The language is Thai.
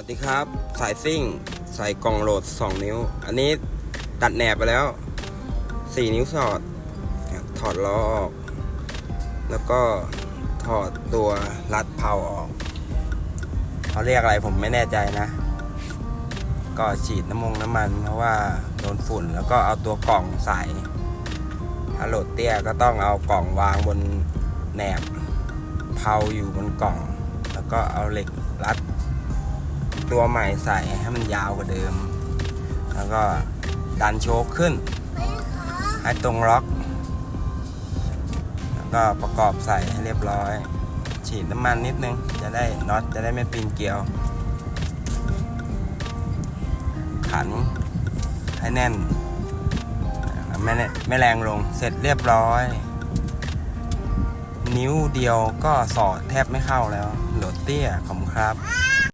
วัสดีครับ สายซิ่ง ใส่กล่องโหลด 2 นิ้ว อันนี้ตัดแหนบไปแล้ว 4 นิ้วสอด ถอดล้อออก แล้วก็ถอดตัวรัดเพาออกเขาเรียกอะไรผมไม่แน่ใจนะ ก็ฉีดน้ำมงน้ำมัน เพราะว่าโดนฝุ่นแล้วก็เอาตัวกล่องใส่ถ้าโหลดเตี้ยก็ต้องเอากล่องวางบนแหนบเพาอยู่บนกล่อง แล้วก็เอาเหล็กรัด ตัวใหม่ใส่ให้มันยาวกว่าเดิม แล้วก็ดันโชคขึ้น ให้ตรงล็อก แล้วก็ประกอบใส่ให้เรียบร้อย ฉีดน้ำมันนิดนึง จะได้น็อตจะได้ไม่ปีนเกลียว ขันให้แน่นไม่แน่ไม่แรงลงเสร็จเรียบร้อย นิ้วเดียวก็สอดแทบไม่เข้าแล้วโหลดเตี้ยขอบคุณครับ